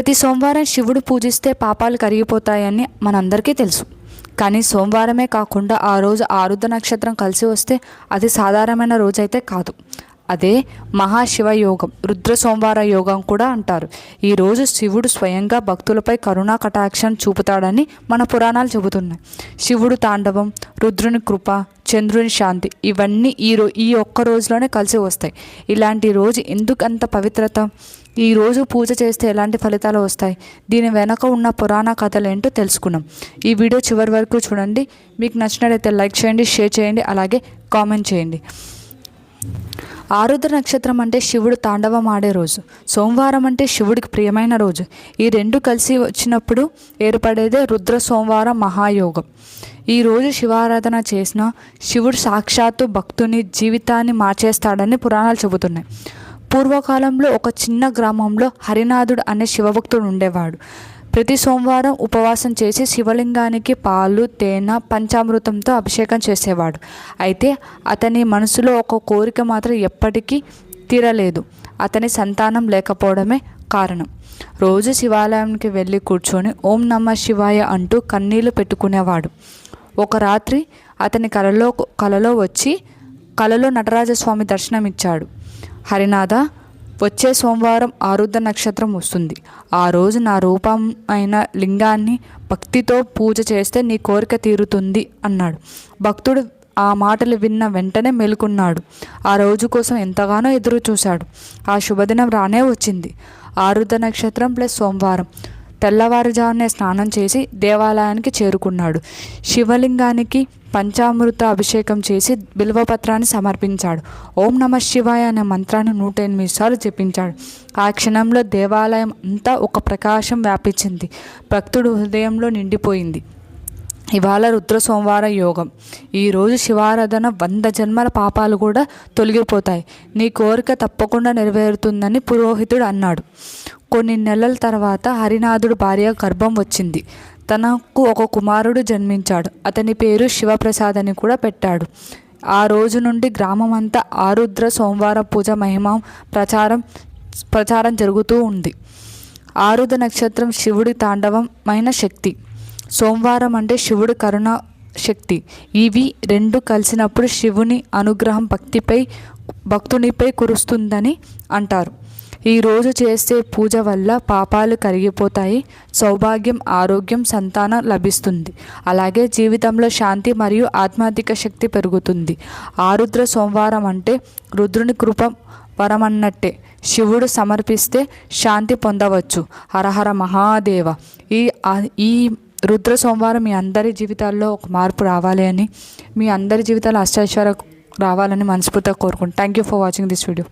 ప్రతి సోమవారం శివుడు పూజిస్తే పాపాలు కరిగిపోతాయని మనందరికీ తెలుసు. కానీ సోమవారమే కాకుండా ఆ రోజు ఆరుద్ర నక్షత్రం కలిసి వస్తే అది సాధారణమైన రోజైతే కాదు. అదే మహాశివయోగం రుద్ర సోమవార యోగం కూడా అంటారు. ఈరోజు శివుడు స్వయంగా భక్తులపై కరుణా కటాక్షం చూపుతాడని మన పురాణాలు చెబుతున్నాయి. శివుడు తాండవం రుద్రుని కృప చంద్రుని శాంతి ఇవన్నీ ఈ రో ఈ ఒక్క రోజులోనే కలిసి వస్తాయి. ఇలాంటి రోజు ఎందుకు అంత పవిత్రత? ఈ రోజు పూజ చేస్తే ఎలాంటి ఫలితాలు వస్తాయి? దీని వెనక ఉన్న పురాణ కథలు ఏంటో తెలుసుకున్నాం ఈ వీడియో చివరి వరకు చూడండి. మీకు నచ్చినట్లయితే లైక్ చేయండి షేర్ చేయండి అలాగే కామెంట్ చేయండి. ఆరుద్ర నక్షత్రం అంటే శివుడు తాండవం ఆడే రోజు సోమవారం అంటే శివుడికి ప్రియమైన రోజు. ఈ రెండు కలిసి వచ్చినప్పుడు ఏర్పడేదే రుద్ర సోమవారం మహాయోగం. ఈ రోజు శివారాధన చేసిన శివుడు సాక్షాత్తు భక్తుని జీవితాన్ని మార్చేస్తాడని పురాణాలు చెబుతున్నాయి. పూర్వకాలంలో ఒక చిన్న గ్రామంలో హరినాథుడు అనే శివభక్తుడు ఉండేవాడు. ప్రతి సోమవారం ఉపవాసం చేసి శివలింగానికి పాలు తేనె పంచామృతంతో అభిషేకం చేసేవాడు. అయితే అతని మనసులో ఒక కోరిక మాత్రం ఎప్పటికీ తీరలేదు. అతని సంతానం లేకపోవడమే కారణం. రోజు శివాలయానికి వెళ్ళి కూర్చొని ఓం నమ శివాయ అంటూ కన్నీళ్ళు పెట్టుకునేవాడు. ఒక రాత్రి అతని కలలో కలలో వచ్చి కలలో నటరాజస్వామి దర్శనమిచ్చాడు. హరినాథ వచ్చే సోమవారం ఆరుద్ర నక్షత్రం వస్తుంది. ఆ రోజు నా రూపం అయిన లింగాన్ని భక్తితో పూజ చేస్తే నీ కోరిక తీరుతుంది అన్నాడు. భక్తుడు ఆ మాటలు విన్న వెంటనే మేలుకున్నాడు. ఆ రోజు కోసం ఎంతగానో ఎదురు చూశాడు ఆ శుభదినం రానే వచ్చింది. ఆరుద్ర నక్షత్రం ప్లస్ సోమవారం. తెల్లవారుజామునే స్నానం చేసి దేవాలయానికి చేరుకున్నాడు. శివలింగానికి పంచామృత అభిషేకం చేసి బిల్వపత్రాన్ని సమర్పించాడు. ఓం నమ శివాయ అనే మంత్రాన్ని నూట ఎనిమిది సార్లు జపించాడు. ఆ క్షణంలో దేవాలయం అంతా ఒక ప్రకాశం వ్యాపించింది. భక్తుడు హృదయంలో నిండిపోయింది. ఇవాళ రుద్ర సోమవార యోగం. ఈరోజు శివారాధన వంద జన్మల పాపాలు కూడా తొలగిపోతాయి. నీ కోరిక తప్పకుండా నెరవేరుతుందని పురోహితుడు అన్నాడు. కొన్ని నెలల తర్వాత హరినాథుడు భార్య గర్భం వచ్చింది. తనకు ఒక కుమారుడు జన్మించాడు. అతని పేరు శివప్రసాద్ అని కూడా పెట్టాడు. ఆ రోజు నుండి గ్రామం అంతా ఆరుద్ర సోమవార పూజ మహిమ ప్రచారం ప్రచారం జరుగుతూ ఉంది. ఆరుద్ర నక్షత్రం శివుడి తాండవమైన శక్తి. సోమవారం అంటే శివుడు కరుణ శక్తి. ఇవి రెండు కలిసినప్పుడు శివుని అనుగ్రహం భక్తిపై భక్తునిపై కురుస్తుందని అంటారు. ఈరోజు చేసే పూజ వల్ల పాపాలు కరిగిపోతాయి సౌభాగ్యం ఆరోగ్యం సంతానం లభిస్తుంది. అలాగే జీవితంలో శాంతి మరియు ఆధ్యాత్మిక శక్తి పెరుగుతుంది. ఆరుద్ర సోమవారం అంటే రుద్రుని కృప వరమన్నట్టే. శివుడు సమర్పిస్తే శాంతి పొందవచ్చు. హరహర మహాదేవ. ఈ ఈ రుద్ర సోమవారం మీ అందరి జీవితాల్లో ఒక మార్పు రావాలి అని మీ అందరి జీవితాలు అష్టైశ్వర్య రావాలని మనస్ఫూర్తిగా కోరుకుంటాను thank you for watching this video